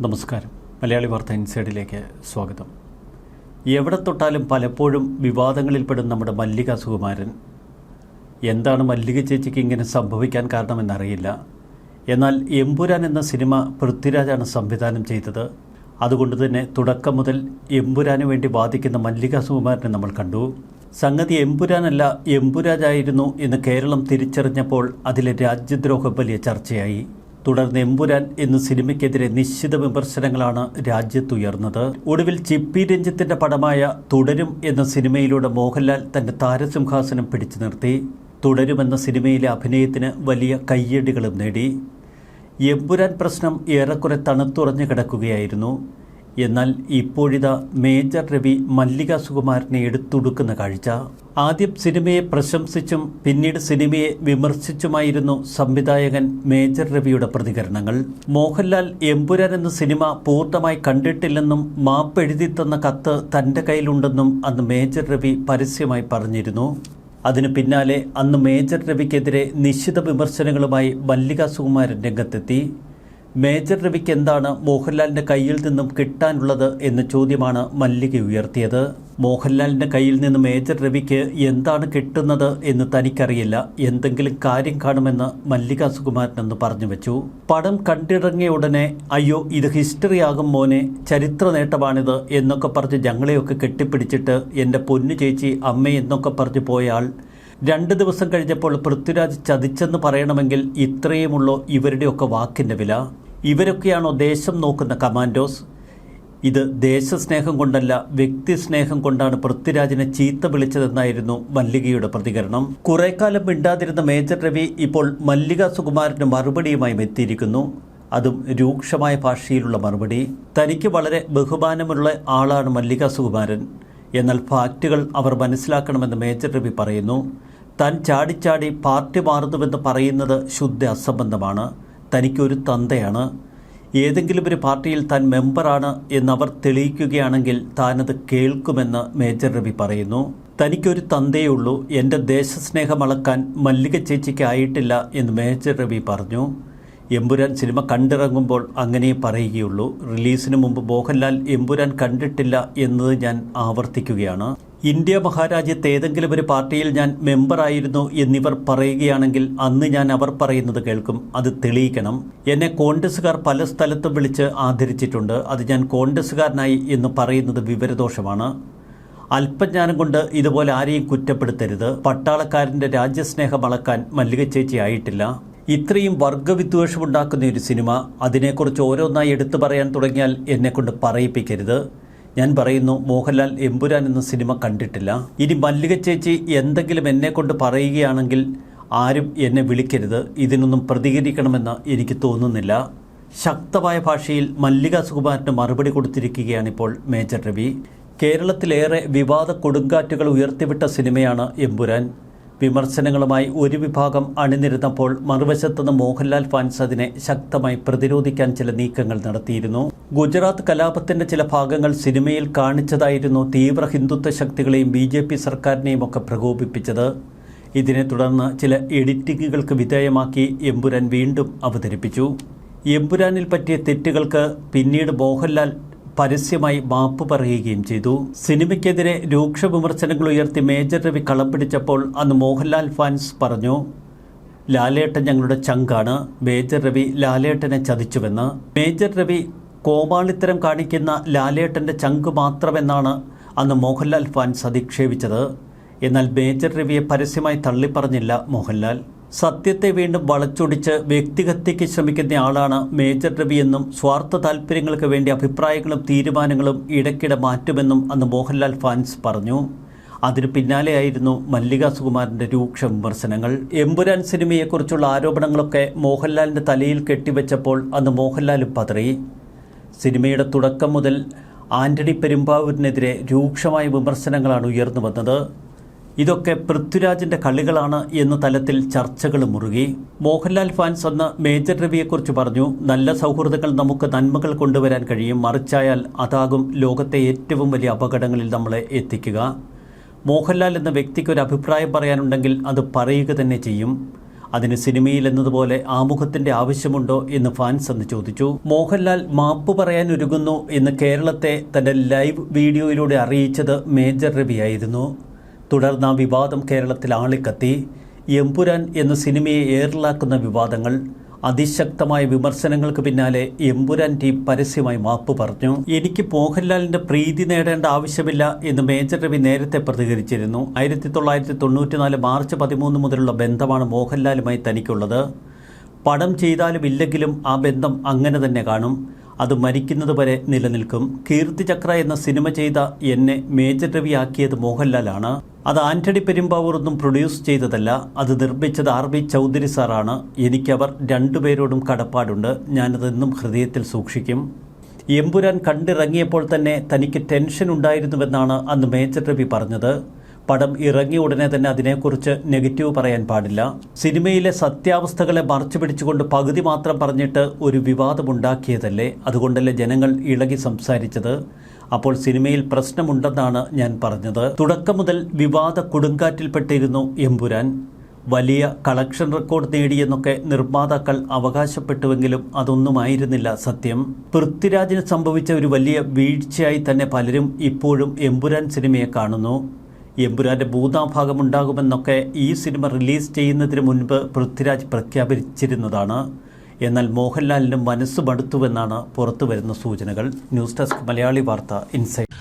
നമസ്കാരം. മലയാളി വാർത്ത ഇൻസൈഡിലേക്ക് സ്വാഗതം. എവിടെ തൊട്ടാലും പലപ്പോഴും വിവാദങ്ങളിൽപ്പെടും നമ്മുടെ മല്ലിക സുകുമാരൻ. എന്താണ് മല്ലിക ചേച്ചിക്ക് ഇങ്ങനെ സംഭവിക്കാൻ കാരണമെന്നറിയില്ല. എന്നാൽ എമ്പുരാൻ എന്ന സിനിമ പൃഥ്വിരാജാണ് സംവിധാനം ചെയ്തത്. അതുകൊണ്ട് തന്നെ തുടക്കം മുതൽ എമ്പുരാന് വേണ്ടി വാദിക്കുന്ന മല്ലിക സുകുമാരനെ നമ്മൾ കണ്ടു. സംഗതി എമ്പുരാനല്ല എമ്പുരാജായിരുന്നു എന്ന് കേരളം തിരിച്ചറിഞ്ഞപ്പോൾ അതിലെ രാജ്യദ്രോഹം വലിയ ചർച്ചയായി. തുടർന്ന് എമ്പുരാൻ എന്ന സിനിമയ്ക്കെതിരെ നിശ്ചിത വിമർശനങ്ങളാണ് രാജ്യത്തുയർന്നത്. ഒടുവിൽ ചിപ്പി രഞ്ജിത്തിന്റെ പടമായ തുടരും എന്ന സിനിമയിലൂടെ മോഹൻലാൽ തന്റെ താരസിംഹാസനം പിടിച്ചു നിർത്തി. തുടരുമെന്ന സിനിമയിലെ അഭിനയത്തിന് വലിയ കയ്യടികളും നേടി. എമ്പുരാൻ പ്രശ്നം ഏറെക്കുറെ തണുത്തുറഞ്ഞു കിടക്കുകയായിരുന്നു. എന്നാൽ ഇപ്പോഴിതാ മേജർ രവി മല്ലിക സുകുമാരനെ എടുത്തുടുക്കുന്ന കാഴ്ച. ആദ്യം സിനിമയെ പ്രശംസിച്ചും പിന്നീട് സിനിമയെ വിമർശിച്ചുമായിരുന്നു സംവിധായകൻ മേജർ രവിയുടെ പ്രതികരണങ്ങൾ. മോഹൻലാൽ എമ്പുരാൻ എന്ന സിനിമ പൂർണമായി കണ്ടിട്ടില്ലെന്നും മാപ്പ് തന്ന കത്ത് തന്റെ കയ്യിലുണ്ടെന്നും അന്ന് മേജർ രവി പരസ്യമായി പറഞ്ഞിരുന്നു. അതിനു പിന്നാലെ അന്ന് മേജർ രവിക്കെതിരെ നിശ്ചിത വിമർശനങ്ങളുമായി മല്ലിക സുകുമാരൻ രംഗത്തെത്തി. മേജർ രവിക്ക് എന്താണ് മോഹൻലാലിന്റെ കയ്യിൽ നിന്നും കിട്ടാനുള്ളത് എന്ന ചോദ്യമാണ് മല്ലിക ഉയർത്തിയത്. മോഹൻലാലിന്റെ കയ്യിൽ നിന്ന് മേജർ രവിക്ക് എന്താണ് കിട്ടുന്നത് എന്ന് തനിക്കറിയില്ല. എന്തെങ്കിലും കാര്യം കാണുമെന്ന് മല്ലിക സുകുമാരൻ എന്ന് പറഞ്ഞു വെച്ചു. പടം കണ്ടിറങ്ങിയ ഉടനെ അയ്യോ ഇത് ഹിസ്റ്ററി ആകും മോനെ ചരിത്ര നേട്ടമാണിത് എന്നൊക്കെ പറഞ്ഞ് ഞങ്ങളെയൊക്കെ കെട്ടിപ്പിടിച്ചിട്ട് എന്റെ പൊന്നു ചേച്ചി അമ്മ എന്നൊക്കെ പറഞ്ഞു പോയാൾ രണ്ട് ദിവസം കഴിഞ്ഞപ്പോൾ പൃഥ്വിരാജ് ചതിച്ചെന്ന് പറയണമെങ്കിൽ ഇത്രയുമുള്ളൂ ഇവരുടെയൊക്കെ വാക്കിന്റെ വില. ഇവരൊക്കെയാണോ ദേശം നോക്കുന്ന കമാൻഡോസ്? ഇത് ദേശസ്നേഹം കൊണ്ടല്ല വ്യക്തിസ്നേഹം കൊണ്ടാണ് പൃഥ്വിരാജിനെ ചീത്ത വിളിച്ചതെന്നായിരുന്നു മല്ലികയുടെ പ്രതികരണം. കുറെ കാലം മിണ്ടാതിരുന്ന മേജർ രവി ഇപ്പോൾ മല്ലിക സുകുമാരന് മറുപടിയുമായി എത്തിയിരിക്കുന്നു. അതും രൂക്ഷമായ ഭാഷയിലുള്ള മറുപടി. തനിക്ക് വളരെ ബഹുമാനമുള്ള ആളാണ് മല്ലിക സുകുമാരൻ. എന്നാൽ ഫാക്റ്റുകൾ അവർ മനസ്സിലാക്കണമെന്ന് മേജർ രവി പറയുന്നു. താൻ ചാടിച്ചാടി പാർട്ടി മാറുന്നുവെന്ന് പറയുന്നത് ശുദ്ധ അസംബന്ധമാണ്. തനിക്കൊരു തന്തയാണ്. ഏതെങ്കിലും ഒരു പാർട്ടിയിൽ താൻ മെമ്പറാണ് എന്നവർ തെളിയിക്കുകയാണെങ്കിൽ താനത് കേൾക്കുമെന്ന് മേജർ രവി പറയുന്നു. തനിക്കൊരു തന്തയുള്ളൂ എന്റെ ദേശസ്നേഹം അളക്കാൻ മല്ലിക ചേച്ചിക്കായിട്ടില്ല എന്ന് മേജർ രവി പറഞ്ഞു. എമ്പുരാൻ സിനിമ കണ്ടിറങ്ങുമ്പോൾ അങ്ങനെ പറയുകയുള്ളൂ. റിലീസിന് മുമ്പ് മോഹൻലാൽ എമ്പുരാൻ കണ്ടിട്ടില്ല എന്നത് ഞാൻ ആവർത്തിക്കുകയാണ്. ഇന്ത്യ മഹാരാജ്യത്ത് ഏതെങ്കിലും ഒരു പാർട്ടിയിൽ ഞാൻ മെമ്പറായിരുന്നു എന്നിവർ പറയുകയാണെങ്കിൽ അന്ന് ഞാൻ അവർ പറയുന്നത് കേൾക്കും. അത് തെളിയിക്കണം. എന്നെ കോൺഗ്രസ്സുകാർ പല സ്ഥലത്തും വിളിച്ച് ആദരിച്ചിട്ടുണ്ട്. അത് ഞാൻ കോൺഗ്രസ്സുകാരനായി എന്ന് പറയുന്നത് വിവരദോഷമാണ്. അല്പജ്ഞാനം കൊണ്ട് ഇതുപോലെ ആരെയും കുറ്റപ്പെടുത്തരുത്. പട്ടാളക്കാരന്റെ രാജ്യസ്നേഹം അളക്കാൻ മല്ലിക ചേച്ചി ആയിട്ടില്ല. ഇത്രയും വർഗവിദ്വേഷമുണ്ടാക്കുന്ന ഒരു സിനിമ അതിനെക്കുറിച്ച് ഓരോന്നായി എടുത്തു പറയാൻ തുടങ്ങിയാൽ എന്നെക്കൊണ്ട് പറയിപ്പിക്കരുത്. ഞാൻ പറയുന്നു മോഹൻലാൽ എമ്പുരാൻ എന്ന സിനിമ കണ്ടിട്ടില്ല. ഇനി മല്ലിക ചേച്ചി എന്തെങ്കിലും എന്നെക്കൊണ്ട് പറയുകയാണെങ്കിൽ ആരും എന്നെ വിളിക്കരുത്. ഇതിനൊന്നും പ്രതികരിക്കണമെന്ന് എനിക്ക് തോന്നുന്നില്ല. ശക്തമായ ഭാഷയിൽ മല്ലിക സുകുമാരന് മറുപടി കൊടുത്തിരിക്കുകയാണിപ്പോൾ മേജർ രവി. കേരളത്തിലേറെ വിവാദ കൊടുങ്കാറ്റുകൾ ഉയർത്തിവിട്ട സിനിമയാണ് എമ്പുരാൻ. വിമർശനങ്ങളുമായി ഒരു വിഭാഗം അണിനിരുന്നപ്പോൾ മറുവശത്തുനിന്ന് മോഹൻലാൽ ഫാൻസ് അതിനെ ശക്തമായി പ്രതിരോധിക്കാൻ ചില നീക്കങ്ങൾ നടത്തിയിരുന്നു. ഗുജറാത്ത് കലാപത്തിന്റെ ചില ഭാഗങ്ങൾ സിനിമയിൽ കാണിച്ചതായിരുന്നു തീവ്ര ഹിന്ദുത്വ ശക്തികളെയും ബി ജെ പി സർക്കാരിനെയും ഒക്കെ പ്രകോപിപ്പിച്ചത്. ഇതിനെ തുടർന്ന് ചില എഡിറ്റിംഗുകൾക്ക് വിധേയമാക്കി എമ്പുരാൻ വീണ്ടും അവതരിപ്പിച്ചു. എമ്പുരാനിൽ പറ്റിയ തെറ്റുകൾക്ക് പിന്നീട് മോഹൻലാൽ പരസ്യമായി മാപ്പ് പറയുകയും ചെയ്തു. സിനിമയ്ക്കെതിരെ രൂക്ഷ വിമർശനങ്ങൾ ഉയർത്തി മേജർ രവി കളം പിടിച്ചപ്പോൾ അന്ന് മോഹൻലാൽ ഫാൻസ് പറഞ്ഞു ലാലേട്ടൻ ഞങ്ങളുടെ ചങ്കാണ്. മേജർ രവി ലാലേട്ടനെ ചതിച്ചുവെന്ന്. മേജർ രവി കോമാളിത്തരം കാണിക്കുന്ന ലാലേട്ടന്റെ ചങ്ക് മാത്രമെന്നാണ് അന്ന് മോഹൻലാൽ ഫാൻസ് അധിക്ഷേപിച്ചത്. എന്നാൽ മേജർ രവിയെ പരസ്യമായി തള്ളിപ്പറഞ്ഞില്ല മോഹൻലാൽ. സത്യത്തെ വീണ്ടും വളച്ചൊടിച്ച് വ്യക്തിഹത്യയ്ക്ക് ശ്രമിക്കുന്ന ആളാണ് മേജർ രവിയെന്നും സ്വാർത്ഥ താല്പര്യങ്ങൾക്ക് വേണ്ടി അഭിപ്രായങ്ങളും തീരുമാനങ്ങളും ഇടയ്ക്കിടെ മാറ്റുമെന്നും അന്ന് മോഹൻലാൽ ഫാൻസ് പറഞ്ഞു. അതിനു പിന്നാലെയായിരുന്നു മല്ലിക സുകുമാരന്റെ രൂക്ഷ വിമർശനങ്ങൾ. എമ്പുരാൻ സിനിമയെക്കുറിച്ചുള്ള ആരോപണങ്ങളൊക്കെ മോഹൻലാലിന്റെ തലയിൽ കെട്ടിവെച്ചപ്പോൾ അന്ന് മോഹൻലാലും പതറി. സിനിമയുടെ തുടക്കം മുതൽ ആന്റണി പെരുമ്പാവൂരിനെതിരെ രൂക്ഷമായ വിമർശനങ്ങളാണ് ഉയർന്നു വന്നത്. ഇതൊക്കെ പൃഥ്വിരാജിന്റെ കളികളാണ് എന്ന തലത്തിൽ ചർച്ചകൾ മുറുകി. മോഹൻലാൽ ഫാൻസ് അന്ന് മേജർ രവിയെക്കുറിച്ച് പറഞ്ഞു നല്ല സൗഹൃദങ്ങൾ നമുക്ക് നന്മകൾ കൊണ്ടുവരാൻ കഴിയും. മറിച്ചായാൽ അതാകും ലോകത്തെ ഏറ്റവും വലിയ അപകടങ്ങളിൽ നമ്മളെ എത്തിക്കുക. മോഹൻലാൽ എന്ന വ്യക്തിക്ക് ഒരു അഭിപ്രായം പറയാനുണ്ടെങ്കിൽ അത് പറയുക തന്നെ ചെയ്യും. അതിന് സിനിമയിൽ എന്നതുപോലെ ആമുഖത്തിന്റെ ആവശ്യമുണ്ടോ എന്ന് ഫാൻസ് എന്ന് ചോദിച്ചു. മോഹൻലാൽ മാപ്പ് പറയാൻ ഒരുങ്ങുന്നു എന്ന് കേരളത്തെ തന്റെ ലൈവ് വീഡിയോയിലൂടെ അറിയിച്ചത് മേജർ രവിയായിരുന്നു. തുടർന്ന് വിവാദം കേരളത്തിൽ ആളിക്കത്തി. എമ്പുരാൻ എന്ന സിനിമയെ ഏറിലാക്കുന്ന വിവാദങ്ങൾ അതിശക്തമായ വിമർശനങ്ങൾക്ക് പിന്നാലെ എമ്പുരാൻ ടീം പരസ്യമായി മാപ്പ് പറഞ്ഞു. എനിക്ക് മോഹൻലാലിന്റെ പ്രീതി നേടേണ്ട ആവശ്യമില്ല എന്ന് മേജർ രവി നേരത്തെ പ്രതികരിച്ചിരുന്നു. ആയിരത്തി തൊള്ളായിരത്തി തൊണ്ണൂറ്റിനാല് മാർച്ച് പതിമൂന്ന് മുതലുള്ള ബന്ധമാണ് മോഹൻലാലുമായി തനിക്കുള്ളത്. പടം ചെയ്താലും ഇല്ലെങ്കിലും ആ ബന്ധം അങ്ങനെ തന്നെ കാണും. അത് മരിക്കുന്നത് വരെ നിലനിൽക്കും. കീർത്തിചക്ര എന്ന സിനിമ ചെയ്ത എന്നെ മേജർ രവിയാക്കിയത് മോഹൻലാലാണ്. അത് ആന്റണി പെരുമ്പാവൂർ ഒന്നും പ്രൊഡ്യൂസ് ചെയ്തതല്ല അത് നിർമ്മിച്ചത് ആർ ബി ചൗധരി സാറാണ്. എനിക്കവർ രണ്ടുപേരോടും കടപ്പാടുണ്ട്. ഞാനതെന്നും ഹൃദയത്തിൽ സൂക്ഷിക്കും. എമ്പുരാൻ കണ്ടിറങ്ങിയപ്പോൾ തന്നെ തനിക്ക് ടെൻഷൻ ഉണ്ടായിരുന്നുവെന്നാണ് അന്ന് മേജർ രവി പറഞ്ഞത്. പടം ഇറങ്ങിയ ഉടനെ തന്നെ അതിനെക്കുറിച്ച് നെഗറ്റീവ് പറയാൻ പാടില്ല. സിനിമയിലെ സത്യാവസ്ഥകളെ മറച്ചു പിടിച്ചുകൊണ്ട് പകുതി മാത്രം പറഞ്ഞിട്ട് ഒരു വിവാദമുണ്ടാക്കിയതല്ലേ? അതുകൊണ്ടല്ലേ ജനങ്ങൾ ഇളകി സംസാരിച്ചത്? അപ്പോൾ സിനിമയിൽ പ്രശ്നമുണ്ടെന്നാണ് ഞാൻ പറഞ്ഞത്. തുടക്കം മുതൽ വിവാദ കൊടുങ്കാറ്റിൽപ്പെട്ടിരുന്നു എമ്പുരാൻ. വലിയ കളക്ഷൻ റെക്കോർഡ് നേടിയെന്നൊക്കെ നിർമ്മാതാക്കൾ അവകാശപ്പെട്ടുവെങ്കിലും അതൊന്നുമായിരുന്നില്ല സത്യം. പൃഥ്വിരാജിന് സംഭവിച്ച ഒരു വലിയ വീഴ്ചയായി തന്നെ പലരും ഇപ്പോഴും എമ്പുരാൻ സിനിമയെ കാണുന്നു. എമ്പുരാന്റെ മൂന്നാം ഭാഗമുണ്ടാകുമെന്നൊക്കെ ഈ സിനിമ റിലീസ് ചെയ്യുന്നതിന് മുൻപ് പൃഥ്വിരാജ് പ്രഖ്യാപിച്ചിരുന്നതാണ്. എന്നാൽ മോഹൻലാലിന് മനസ്സ് മടുത്തുവെന്നാണ് പുറത്തുവരുന്ന സൂചനകൾ. ന്യൂസ് ഡെസ്ക് മലയാളി വാർത്ത ഇൻസൈറ്റ്